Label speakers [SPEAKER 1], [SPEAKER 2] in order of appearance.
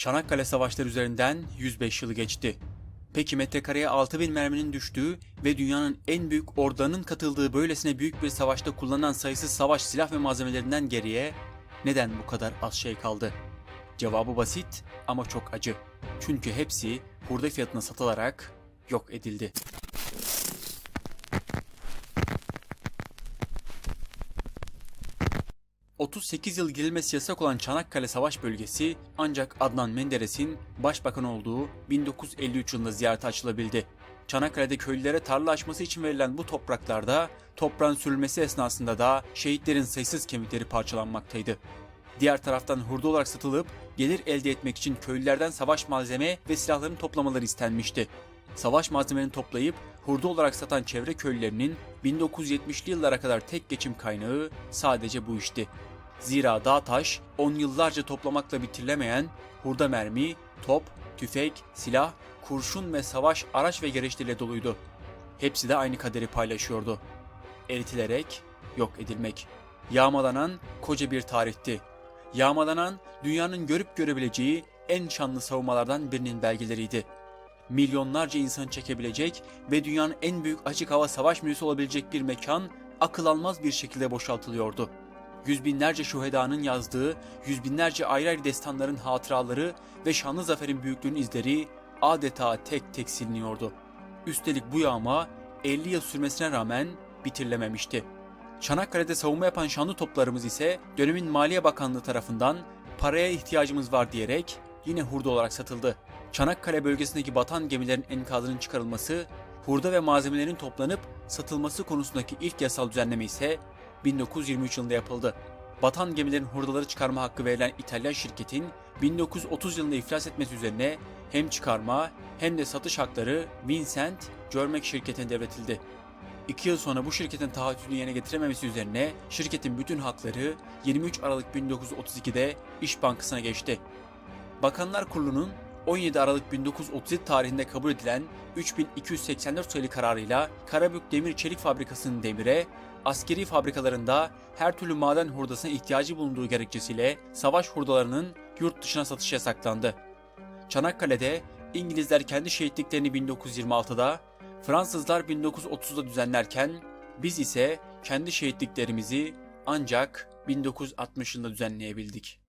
[SPEAKER 1] Çanakkale Savaşları üzerinden 105 yılı geçti. Peki metrekareye 6000 merminin düştüğü ve dünyanın en büyük ordularının katıldığı böylesine büyük bir savaşta kullanılan sayısız savaş silah ve malzemelerinden geriye neden bu kadar az şey kaldı? Cevabı basit ama çok acı. Çünkü hepsi hurda fiyatına satılarak yok edildi. ...38 yıl girilmesi yasak olan Çanakkale Savaş Bölgesi... ...ancak Adnan Menderes'in başbakan olduğu 1953 yılında ziyarete açılabildi. Çanakkale'de köylülere tarla açması için verilen bu topraklarda... ...toprağın sürülmesi esnasında da şehitlerin sayısız kemikleri parçalanmaktaydı. Diğer taraftan hurda olarak satılıp gelir elde etmek için köylülerden savaş malzeme ve silahların toplamaları istenmişti. Savaş malzemelerini toplayıp hurda olarak satan çevre köylülerinin 1970'li yıllara kadar tek geçim kaynağı sadece bu işti. Zira dağ taş 10 yıllarca toplamakla bitirilemeyen hurda mermi, top, tüfek, silah, kurşun ve savaş araç ve gereçleriyle doluydu. Hepsi de aynı kaderi paylaşıyordu. Eritilerek yok edilmek. Yağmalanan koca bir tarihti. Yağmalanan dünyanın görüp görebileceği en şanlı savunmalardan birinin belgeleriydi. Milyonlarca insan çekebilecek ve dünyanın en büyük açık hava savaş müzesi olabilecek bir mekan akıl almaz bir şekilde boşaltılıyordu. Yüz binlerce şuhedanın yazdığı, yüz binlerce ayrı ayrı destanların hatıraları ve şanlı zaferin büyüklüğünün izleri adeta tek tek siliniyordu. Üstelik bu yağma 50 yıl sürmesine rağmen bitirilememişti. Çanakkale'de savunma yapan şanlı toplarımız ise dönemin Maliye Bakanlığı tarafından paraya ihtiyacımız var diyerek yine hurda olarak satıldı. Çanakkale bölgesindeki batan gemilerin enkazının çıkarılması, hurda ve malzemelerin toplanıp satılması konusundaki ilk yasal düzenleme ise 1923 yılında yapıldı. Batan gemilerin hurdaları çıkarma hakkı verilen İtalyan şirketin 1930 yılında iflas etmesi üzerine hem çıkarma hem de satış hakları Vincent Görmek şirketine devretildi. İki yıl sonra bu şirketin taahhütünü yerine getirememesi üzerine şirketin bütün hakları 23 Aralık 1932'de İş Bankası'na geçti. Bakanlar Kurulu'nun 17 Aralık 1937 tarihinde kabul edilen 3284 sayılı kararıyla Karabük Demir Çelik Fabrikası'nın demire, askeri fabrikalarında her türlü maden hurdasına ihtiyacı bulunduğu gerekçesiyle savaş hurdalarının yurt dışına satışı yasaklandı. Çanakkale'de İngilizler kendi şehitliklerini 1926'da, Fransızlar 1930'da düzenlerken biz ise kendi şehitliklerimizi ancak 1960 yılında düzenleyebildik.